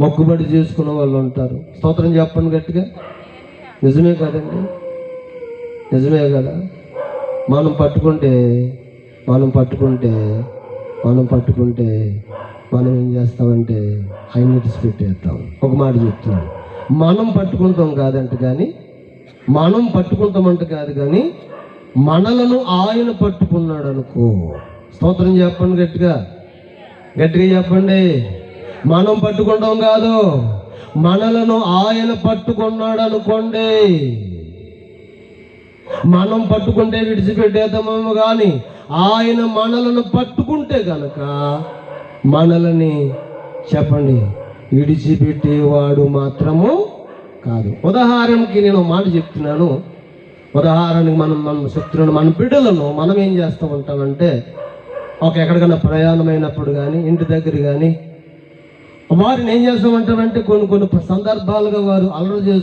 మొక్కుబడి చేసుకునే వాళ్ళు ఉంటారు. స్తోత్రం చెప్పండి గట్టిగా. నిజమే కదండి? నిజమే కదా? మనం పట్టుకుంటే మనం పట్టుకుంటే మనం పట్టుకుంటే మనం ఏం చేస్తామంటే హైలైట్స్ పెట్టేస్తాం. ఒక మాట చెప్తున్నాను. మనం పట్టుకుంటాం కాదంట కానీ మనం పట్టుకుంటామంట కాదు కానీ మనలను ఆయన పట్టుకున్నాడు అనుకో స్తోత్రం చెప్పండి గట్టిగా. గట్టిగా చెప్పండి. మనం పట్టుకుంటాం కాదు. మనలను ఆయన పట్టుకున్నాడు అనుకోండి మనం పట్టుకుంటే విడిచిపెట్టేద్దామేమో కానీ ఆయన మనలను పట్టుకుంటే గనక మనలని చెప్పండి విడిచిపెట్టేవాడు మాత్రము కాదు. ఉదాహరణకి నేను మాట చెప్తున్నాను. ఉదాహరణకి మనం మన శత్రువులు మన బిడ్డలను మనం ఏం చేస్తూ ఉంటామంటే ఒక ఎక్కడికైనా ప్రయాణమైనప్పుడు కానీ ఇంటి దగ్గర కానీ వారిని ఏం చేస్తామంటారంటే కొన్ని కొన్ని సందర్భాలుగా వారు అలరు చేస్తూ